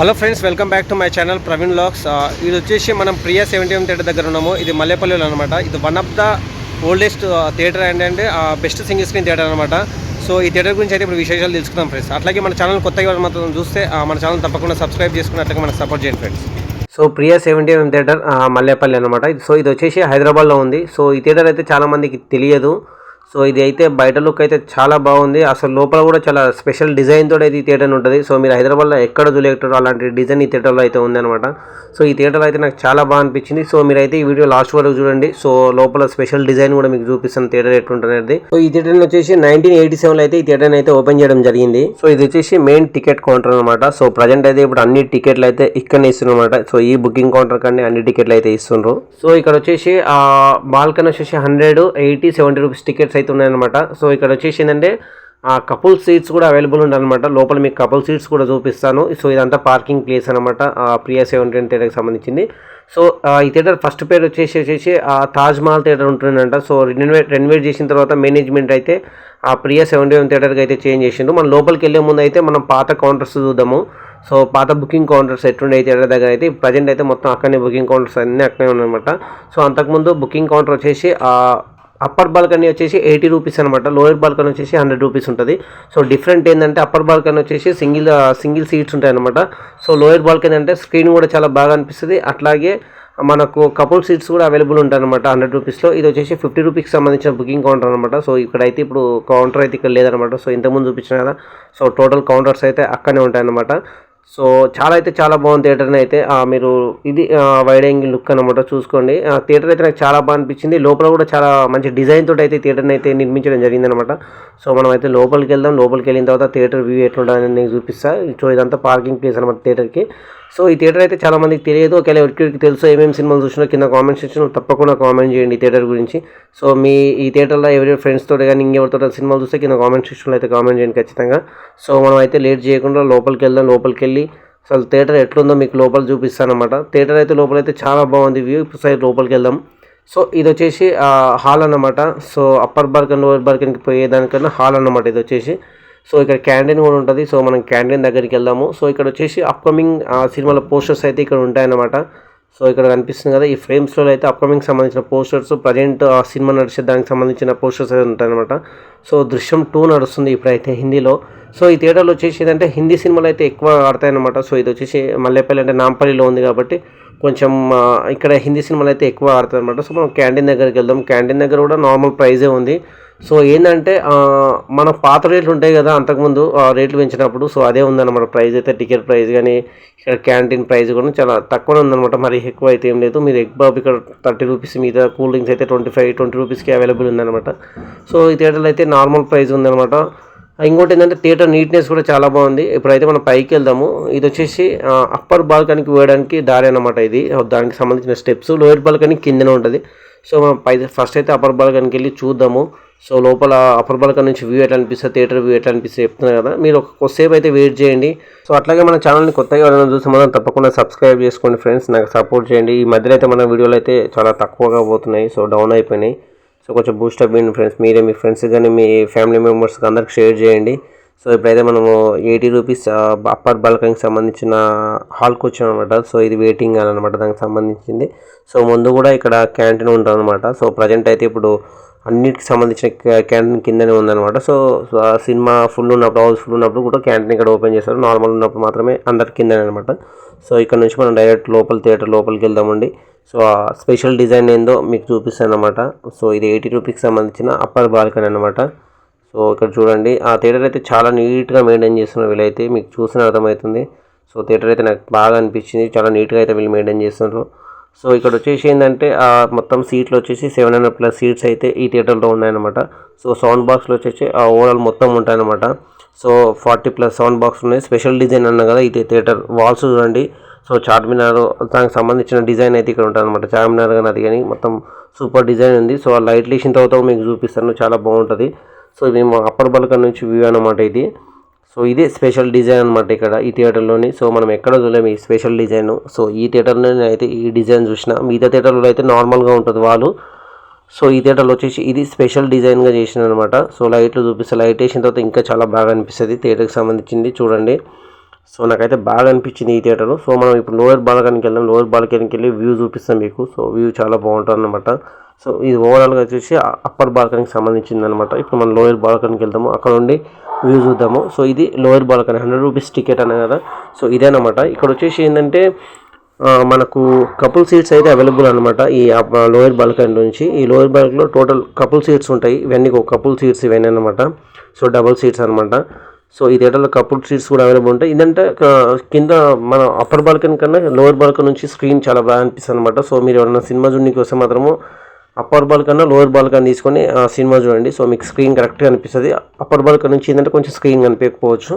Hello friends welcome back to my channel Praveen lakhs. ఇది వచ్చేసి మనం ప్రియా సెవెంటీ ఎం థియేటర్ దగ్గర ఉన్నాము. ఇది మల్లేపల్లిలో అనమాట ఇది one of the oldest theatre and and best single screen theatre అనమాట సో ఈ థియేటర్ గురించి అయితే ఇప్పుడు విశేషాలు తెలుసుకుందాం ఫ్రెండ్స్. అట్లాగే మన ఛానల్ కొత్తగా మాత్రం చూస్తే మన ఛానల్ తప్పకుండా సబ్స్క్రైబ్ చేసుకుని అట్లాగే మనకు సపోర్ట్ చేయండి friends. So Priya seventy M theatre Mallepally అనమాట సో ఇది వచ్చేసి హైదరాబాద్లో ఉంది. సో ఈ థియేటర్ అయితే చాలా మందికి తెలియదు. సో ఇది అయితే బయట లుక్ అయితే చాలా బాగుంది. అసలు లోపల కూడా చాలా స్పెషల్ డిజైన్ తోటి అయితే ఈ థియేటర్ ఉంటుంది. సో మీరు హైదరాబాద్లో ఎక్కడ చూడలేకపోతారో అలాంటి డిజైన్ ఈ థియేటర్లో అయితే ఉందన్నమాట. సో ఈ థియేటర్ అయితే నాకు చాలా బాగా అనిపించింది. సో మీరైతే ఈ వీడియో లాస్ట్ వరకు చూడండి. సో లోపల స్పెషల్ డిజైన్ కూడా మీకు చూపిస్తాను థియేటర్ ఎట్లుంటుంది సో ఈ థియేటర్ వచ్చేసి నైన్టీన్ ఎయిటీ సెవెన్ అయితే ఈ థియేటర్ అయితే ఓపెన్ చేయడం జరిగింది. సో ఇది వచ్చేసి మెయిన్ టికెట్ కౌంటర్ అనమాట సో ప్రజెంట్ అయితే ఇప్పుడు అన్ని టికెట్లు అయితే ఇక్కడనే ఇస్తున్నమాట. సో ఈ బుకింగ్ కౌంటర్ కానీ అన్ని టికెట్లు అయితే ఇస్తుండ్రు. సో ఇక్కడ వచ్చేసి బాల్కన్ వచ్చేసి hundred eighty seventy rupees tickets అయితే ఉన్నాయన్నమాట సో ఇక్కడ వచ్చేసి ఏంటంటే ఆ కపుల్ సీట్స్ కూడా అవైలబుల్ ఉంటాయన్నమాట లోపల మీకు కపుల్ సీట్స్ కూడా చూపిస్తాను. సో ఇదంతా పార్కింగ్ ప్లేస్ అనమాట ప్రియా సెవెన్ టెన్ థియేటర్కి సంబంధించింది. సో ఆ, ఈ థియేటర్ ఫస్ట్ పేరు వచ్చేసి వచ్చేసి ఆ తాజ్ మహల్ థియేటర్ ఉంటుందంట. సో రెనోవేట్ రెనోవేట్ చేసిన తర్వాత మేనేజ్మెంట్ అయితే ఆ ప్రియా సెవెంటీ వన్ థియేటర్కి అయితే చేంజ్ చేసిండు. మనం లోపలికి వెళ్ళే ముందు అయితే మనం పాత కౌంటర్స్ చూద్దాము. సో పాత బుకింగ్ కౌంటర్స్ ఎట్టుండే థియేటర్ దగ్గర అయితే ప్రజెంట్ అయితే మొత్తం అక్కడనే బుకింగ్ కౌంటర్స్ అన్నీ అక్కడే ఉన్నాయన్నమాట. సో అంతకుముందు బుకింగ్ కౌంటర్ వచ్చేసి అప్పర్ బాల్కనీ వచ్చేసి ఎయిటీ రూపీస్ అనమాట లోయర్ బాల్కనీ వచ్చేసి హండ్రెడ్ రూపీస్ ఉంటుంది. సో డిఫరెంట్ ఏంటంటే అప్పర్ బాల్కనీ వచ్చేసి సింగిల్ సింగిల్ సీట్స్ ఉంటాయి అనమాట సో లోయర్ బాల్కనీ అంటే స్క్రీన్ కూడా చాలా బాగా అనిపిస్తుంది. అట్లాగే మనకు కపుల్ సీట్స్ కూడా అవైలబుల్ ఉంటాయి అనమాట హండ్రెడ్ రూపీస్లో. ఇది వచ్చేసి ఫిఫ్టీ రూపీస్కి సంబంధించిన బుకింగ్ కౌంటర్ అనమాట సో ఇక్కడ అయితే ఇప్పుడు కౌంటర్ అయితే ఇక్కడ లేదనమాట సో ఇంతకుముందు చూపించిన కదా. సో టోటల్ కౌంటర్స్ అయితే అక్కడనే ఉంటాయన్నమాట సో చాలా అయితే చాలా బాగుంది థియేటర్ని అయితే. మీరు ఇది వైడ్ యాంగిల్ లుక్ అనమాట చూసుకోండి. ఆ, థియేటర్ అయితే నాకు చాలా బాగా అనిపించింది. లోపల కూడా చాలా మంచి డిజైన్ తోటి అయితే థియేటర్ని అయితే నిర్మించడం జరిగిందనమాట సో మనం అయితే లోపలికి వెళ్దాం. లోపలికి వెళ్ళిన తర్వాత థియేటర్ వ్యూ ఎట్లుంటుందని నేను చూపిస్తాను సో ఇదంతా పార్కింగ్ ప్లేస్ అనమాట థియేటర్కి సో ఈ థియేటర్ అయితే చాలా మందికి తెలియదు. ఒకవేళ ఎవరికి తెలుసు ఏమేమి సినిమాలు చూసినా కింద కామెంట్ సెక్షన్లో తప్పకుండా కామెంట్ చేయండి ఈ థియేటర్ గురించి. సో మీ ఈ థియేటర్లో ఎవరి ఫ్రెండ్స్తో కానీ ఇంకెవరితో సినిమాలు చూస్తే కింద కామెంట్ సెక్షన్లో అయితే కామెంట్ చేయండి ఖచ్చితంగా. సో మనం అయితే లేట్ చేయకుండా లోపలికి వెళ్దాం. లోపలికి వెళ్ళి అసలు థియేటర్ ఎట్లుందో మీకు లోపల చూపిస్తాను అనమాట థియేటర్ అయితే లోపల అయితే చాలా బాగుంది వ్యూ. ఇప్పుడు సైడ్ లోపలికి వెళ్దాం. సో ఇది వచ్చేసి హాల్ అన్నమాట. సో అప్పర్ బాల్కన్ లోవర్ పోయే పోయేదానికన్నా హాల్ అన్నమాట ఇది వచ్చేసి. సో ఇక్కడ క్యాంటీన్ కూడా ఉంటుంది. సో మనం క్యాంటీన్ దగ్గరికి వెళ్దాము. సో ఇక్కడ వచ్చేసి అప్కమింగ్ సినిమాల పోస్టర్స్ అయితే ఇక్కడ ఉంటాయన్నమాట. సో ఇక్కడ కనిపిస్తుంది కదా ఈ ఫ్రేమ్స్లో అయితే అప్కమింగ్ సంబంధించిన పోస్టర్స్ ప్రజెంట్ ఆ సినిమా నడిచే దానికి సంబంధించిన పోస్టర్స్ అయితే ఉంటాయన్నమాట. సో దృశ్యం టూ నడుస్తుంది ఇప్పుడైతే హిందీలో. సో ఈ థియేటర్లో వచ్చేసి ఏంటంటే హిందీ సినిమాలు అయితే ఎక్కువ ఆడతాయన్నమాట. సో ఇది వచ్చేసి మల్లెపల్లి అంటే నాంపల్లిలో ఉంది కాబట్టి కొంచెం ఇక్కడ హిందీ సినిమాలు అయితే ఎక్కువ ఆడతాయి అనమాట సో మనం క్యాంటీన్ దగ్గరికి వెళ్దాం. క్యాంటీన్ దగ్గర కూడా నార్మల్ ప్రైజే ఉంది. సో ఏంటంటే మన పాత రేట్లు ఉంటాయి కదా అంతకుముందు ఆ రేట్లు పెంచినప్పుడు. సో అదే ఉందన్నమాట ప్రైస్ అయితే టికెట్ ప్రైస్ కానీ ఇక్కడ క్యాంటీన్ ప్రైస్ కూడా చాలా తక్కువనే ఉందన్నమాట. మరి ఎక్కువ అయితే ఏం లేదు. మీరు ఎగ్ బాబు ఇక్కడ థర్టీ రూపీస్ మీద కూల్ డ్రింక్స్ అయితే ట్వంటీ ఫైవ్ ట్వంటీ రూపీస్కి అవైలబుల్ ఉందన్నమాట. సో ఈ థియేటర్లో అయితే నార్మల్ ప్రైస్ ఉందన్నమాట. ఇంకోటి ఏంటంటే థియేటర్ నీట్నెస్ కూడా చాలా బాగుంది. ఇప్పుడైతే మనం పైకి వెళ్దాము. ఇది వచ్చేసి అప్పర్ బాల్కనీకి వేయడానికి దారి అన్నమాట ఇది. దానికి సంబంధించిన స్టెప్స్ లోయర్ బాల్కనీ కిందనే ఉంటుంది. సో మనం పై ఫస్ట్ అయితే అప్పర్ బాల్కనీకి వెళ్ళి చూద్దాము. సో లోపల అప్పర్ బాల్కన్ నుంచి వ్యూ ఎట్లా అనిపిస్తుంది థియేటర్ వ్యూ ఎట్లా అనిపిస్తుంది చెప్తున్నారు కదా. మీరు ఒక కొద్దిసేపు అయితే వెయిట్ చేయండి. సో అట్లాగే మన ఛానల్ని కొత్తగా ఎవరైనా చూసి మనం తప్పకుండా సబ్స్క్రైబ్ చేసుకోండి ఫ్రెండ్స్ నాకు సపోర్ట్ చేయండి. ఈ మధ్యలో అయితే మన వీడియోలు అయితే చాలా తక్కువగా పోతున్నాయి. సో డౌన్ అయిపోయినాయి. సో కొంచెం బూస్టప్ అప్ ఇవ్వండి ఫ్రెండ్స్ మీరే మీ ఫ్రెండ్స్ కానీ మీ ఫ్యామిలీ మెంబర్స్కి అందరికి షేర్ చేయండి. సో ఇప్పుడైతే మనము ఎయిటీ రూపీస్ అప్పర్ బాల్కనీకి సంబంధించిన హాల్కి వచ్చామన్నమాట. సో ఇది వెయిటింగ్ హాల్ అనమాట దానికి సంబంధించింది. సో ముందు కూడా ఇక్కడ క్యాంటీన్ ఉంటుందన్నమాట. సో ప్రజెంట్ అయితే ఇప్పుడు అన్నిటికి సంబంధించిన క్యా- క్యాంటీన్ కిందనే ఉందన్నమాట. సో ఆ సినిమా ఫుల్ ఉన్నప్పుడు హౌస్ ఫుల్ ఉన్నప్పుడు కూడా క్యాంటీన్ ఇక్కడ ఓపెన్ చేస్తారు. నార్మల్ ఉన్నప్పుడు మాత్రమే అందరి కిందనే అనమాట సో ఇక్కడ నుంచి మనం డైరెక్ట్ లోపల థియేటర్ లోపలికి వెళ్దామండి. సో ఆ స్పెషల్ డిజైన్ ఏందో మీకు చూపిస్తాను అనమాట సో ఇది ఎయిటీ రూపీస్కి సంబంధించిన అప్పర్ బాల్కనీ అనమాట సో ఇక్కడ చూడండి ఆ థియేటర్ అయితే చాలా నీట్గా మెయింటైన్ చేస్తున్నారు వీళ్ళైతే మీకు చూసిన అర్థమవుతుంది. సో థియేటర్ అయితే నాకు బాగా అనిపించింది చాలా నీట్గా అయితే వీళ్ళు మెయింటైన్ చేస్తున్నారు. సో ఇక్కడ వచ్చేసి ఏంటంటే ఆ మొత్తం సీట్లు వచ్చేసి సెవెన్ హండ్రెడ్ ప్లస్ సీట్స్ అయితే ఈ థియేటర్లో ఉన్నాయన్నమాట. సో సౌండ్ బాక్స్లో వచ్చేసి ఆ ఓవరాల్ మొత్తం ఉంటాయన్నమాట. So forty plus sound box ఉన్నాయి. స్పెషల్ డిజైన్ అన్నా కదా ఇది థియేటర్ వాల్స్ చూడండి. సో చార్మినార్ దానికి సంబంధించిన డిజైన్ అయితే ఇక్కడ ఉంటాయన్నమాట. చార్మినార్ కానీ అది కానీ మొత్తం సూపర్ డిజైన్ ఉంది. సో ఆ లైట్ లేచిన తర్వాత మీకు చూపిస్తాను చాలా బాగుంటుంది. సో ఇది మా అప్పర్ బల్కన్ నుంచి వ్యూ అనమాట ఇది. సో ఇదే స్పెషల్ డిజైన్ అనమాట ఇక్కడ ఈ థియేటర్లోని. సో మనం ఎక్కడ చూడలేము ఈ స్పెషల్ డిజైన్. సో ఈ థియేటర్లో అయితే ఈ డిజైన్ చూసిన. మిగతా థియేటర్లో అయితే నార్మల్గా ఉంటుంది వాళ్ళు. సో ఈ థియేటర్లో వచ్చేసి ఇది స్పెషల్ డిజైన్గా చేసిన అనమాట సో లైట్లు చూపిస్తే లైట్ వేసిన తర్వాత ఇంకా చాలా బాగా అనిపిస్తుంది. థియేటర్కి సంబంధించింది చూడండి. సో నాకైతే బాగా అనిపించింది ఈ థియేటర్. సో మనం ఇప్పుడు లోయర్ బాల్కనీకి వెళ్దాం. లోయర్ బాల్కనీకి వెళ్ళి వ్యూ చూపిస్తాం మీకు. సో వ్యూ చాలా బాగుంటుంది అనమాట సో ఇది ఓవరాల్గా వచ్చేసి అప్పర్ బాల్కనీకి సంబంధించింది అనమాట ఇప్పుడు మనం లోయర్ బాల్కనీకి వెళ్దాము. అక్కడ ఉండి వ్యూ చూద్దాము. సో ఇది lower balcony hundred rupees ticket అనే కదా. సో ఇదేనమాట. ఇక్కడ వచ్చేసి ఏంటంటే మనకు కపుల్ సీట్స్ అయితే అవైలబుల్ అనమాట ఈ లోయర్ బాల్కనీ నుంచి. ఈ లోయర్ బాల్కనీలో టోటల్ కపుల్ సీట్స్ ఉంటాయి. ఇవన్నీ ఒక కపుల్ సీట్స్ ఇవన్నీ అనమాట సో డబుల్ సీట్స్ అనమాట సో ఈ థియేటర్లో కపుల్ సీట్స్ కూడా అవైలబుల్ ఉంటాయి. ఇదంటే కింద మన అప్పర్ బాల్కనీ కన్నా లోయర్ బాల్కనీ నుంచి స్క్రీన్ చాలా బాగా అనిపిస్తుంది అనమాట సో మీరు ఎవరైనా సినిమా చూడడానికి వస్తే మాత్రము అప్పర్ బాల్ కన్నా బాల్కన్ బాల్ కన్నా తీసుకొని ఆ సినిమా చూడండి. సో మీకు స్క్రీన్ కరెక్ట్గా అనిపిస్తుంది. అప్పర్ బాల్ నుంచి ఏంటంటే కొంచెం స్క్రీన్ కనిపించకపోవచ్చు.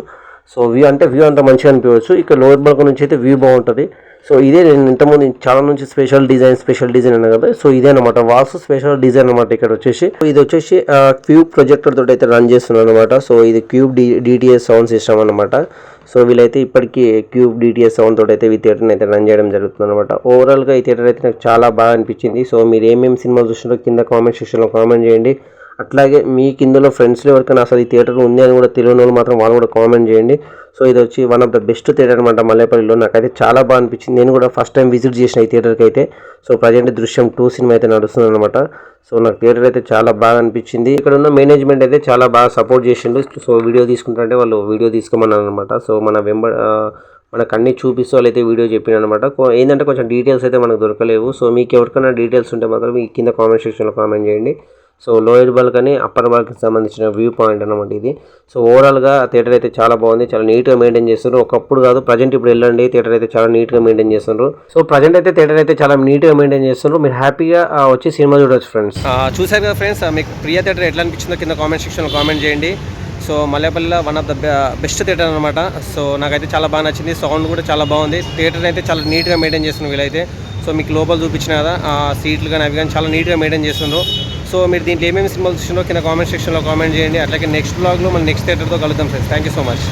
సో వ్యూ అంటే వ్యూ అంత మంచిగా అనిపించవచ్చు. ఇక్కడ లోయర్ బాల్ నుంచి అయితే వ్యూ బాగుంటుంది. సో ఇదే నేను ఇంతకుముందు చాలా నుంచి స్పెషల్ డిజైన్ స్పెషల్ డిజైన్ అన్న కదా సో ఇదే అనమాట వాల్స్ స్పెషల్ డిజైన్ అనమాట ఇక్కడ వచ్చేసి. ఇది వచ్చేసి క్యూబ్ ప్రొజెక్టర్ తోటి అయితే రన్ చేస్తున్నాను అనమాట సో ఇది cube D DTS sound system అనమాట సో వీళ్ళైతే ఇప్పటికీ క్యూబ్ డిటిఎస్ సౌండ్ తోటి అయితే ఈ థియేటర్ని అయితే రన్ చేయడం జరుగుతుంది అనమాట ఓవరాల్గా ఈ థియేటర్ అయితే నాకు చాలా బాగా అనిపించింది. సో మీరు ఏమేమి సినిమాలు చూసినారో కింద కామెంట్ సెక్షన్లో కామెంట్ చేయండి. అట్లాగే మీ కిందలో ఫ్రెండ్స్లో ఎవరికైనా అసలు ఈ థియేటర్ ఉంది అని కూడా తెలియని వాళ్ళు మాత్రం వాళ్ళు కూడా కామెంట్ చేయండి. సో ఇది వచ్చి one of the best theatre అనమాట మల్లేపల్లిలో. నాకైతే చాలా బాగా అనిపించింది. నేను కూడా ఫస్ట్ టైం విజిట్ చేసిన ఈ థియేటర్కి అయితే. So present Drishyam two cinema అయితే నడుస్తుంది అనమాట సో నాకు థియేటర్ అయితే చాలా బాగా అనిపించింది. ఇక్కడ ఉన్న మేనేజ్మెంట్ అయితే చాలా బాగా సపోర్ట్ చేసిండు. సో వీడియో తీసుకుంటుంటే వాళ్ళు వీడియో తీసుకోమన్నారు అనమాట సో మన వెంబ మనకు అన్ని చూపిస్తూ వాళ్ళైతే వీడియో చెప్పిన అనమాట ఏంటంటే కొంచెం డీటెయిల్స్ అయితే మనకు దొరకలేవు. సో మీకు ఎవరికైనా డీటెయిల్స్ ఉంటే మాత్రం ఈ కింద కామెంట్ సెక్షన్లో కామెంట్ చేయండి. So lower balcony upper balcony సంబంధించిన వ్యూ పాయింట్ అనమాట ఇది. సో ఓవరాల్గా థియేటర్ అయితే చాలా బాగుంది చాలా నీట్గా మెయింటైన్ చేస్తున్నారు. ఒకప్పుడు కాదు ప్రజెంట్ ఇప్పుడు వెళ్ళండి థియేటర్ అయితే చాలా నీట్గా మెయింటైన్ చేస్తున్నారు. సో ప్రజెంట్ అయితే థియేటర్ అయితే చాలా నీట్గా మెయింటైన్ చేస్తున్నారు. మీరు హ్యాపీగా వచ్చి సినిమా చూడొచ్చు ఫ్రెండ్స్ చూసారు కదా ఫ్రెండ్స్ మీకు ప్రియ థియేటర్ ఎట్లా అనిపించిందో కింద కామెంట్ సెక్షన్లో కామెంట్ చేయండి. So Mallepally one of the best theatre అనమాట సో నాకైతే చాలా బాగా నచ్చింది సౌండ్ కూడా చాలా బాగుంది. థియేటర్ అయితే చాలా నీట్గా మెయింటైన్ చేస్తున్నారు వీళ్ళైతే. సో మీకు లోపల చూపించిన కదా ఆ సీట్లు కానీ అవి కానీ చాలా నీట్గా మెయింటైన్ చేస్తుండ్రు. సో మీరు దీంట్లో ఏమేమి సినిమాలు చూసినారో కింద కామెంట్ సెక్షన్లో కామెంట్ చేయండి. అట్లాగే నెక్స్ట్ బ్లాగ్లో మన నెక్స్ట్ థియేటర్తో కలుద్దాం friends. Thank you so much.